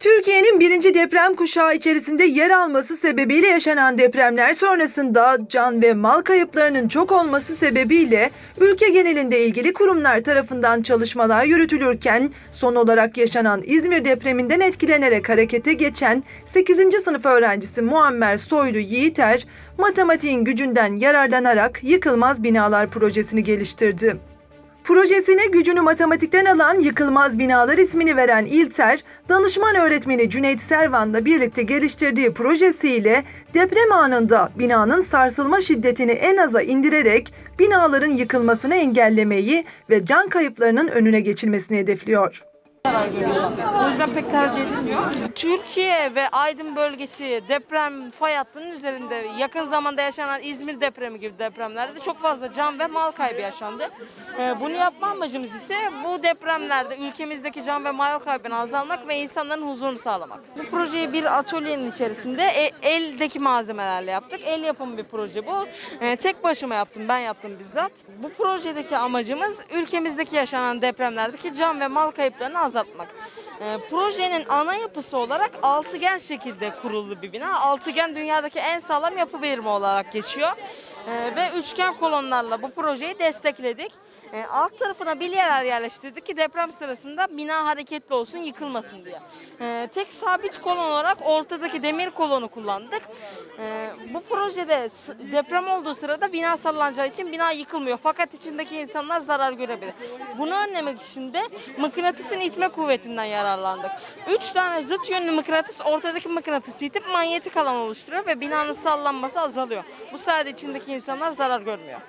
Türkiye'nin birinci deprem kuşağı içerisinde yer alması sebebiyle yaşanan depremler sonrasında can ve mal kayıplarının çok olması sebebiyle ülke genelinde ilgili kurumlar tarafından çalışmalar yürütülürken son olarak yaşanan İzmir depreminden etkilenerek harekete geçen 8. sınıf öğrencisi Muammer Soylu Yiğiter, matematiğin gücünden yararlanarak yıkılmaz binalar projesini geliştirdi. Projesine gücünü matematikten alan Yıkılmaz Binalar ismini veren İlter, danışman öğretmeni Cüneyt Servan'la birlikte geliştirdiği projesiyle deprem anında binanın sarsılma şiddetini en aza indirerek binaların yıkılmasını engellemeyi ve can kayıplarının önüne geçilmesini hedefliyor. O yüzden pek tercih edilmiyor. Türkiye ve Aydın bölgesi deprem fay hattının üzerinde yakın zamanda yaşanan İzmir depremi gibi depremlerde çok fazla can ve mal kaybı yaşandı. Ee, Bunu yapma amacımız ise bu depremlerde ülkemizdeki can ve mal kaybını azaltmak ve insanların huzurunu sağlamak. Bu projeyi bir atölyenin içerisinde e- eldeki malzemelerle yaptık. El yapımı bir proje bu. Ee, Tek başıma yaptım, ben yaptım bizzat. Bu projedeki amacımız ülkemizdeki yaşanan depremlerdeki can ve mal kayıplarını azaltmak. Ee, projenin ana yapısı olarak altıgen şekilde kurulu bir bina. Altıgen dünyadaki en sağlam yapı birimi olarak geçiyor. Ee, ve üçgen kolonlarla bu projeyi destekledik. Ee, alt tarafına bilyeler yerleştirdik ki deprem sırasında bina hareketli olsun, yıkılmasın diye. Ee, tek sabit kolon olarak ortadaki demir kolonu kullandık. Bu projede deprem olduğu sırada bina sallanacağı için bina yıkılmıyor. Fakat içindeki insanlar zarar görebilir. Bunu önlemek için de mıknatısın itme kuvvetinden yararlandık. Üç tane zıt yönlü mıknatıs ortadaki mıknatısı itip manyetik alan oluşturuyor ve binanın sallanması azalıyor. Bu sayede içindeki insanlar zarar görmüyor.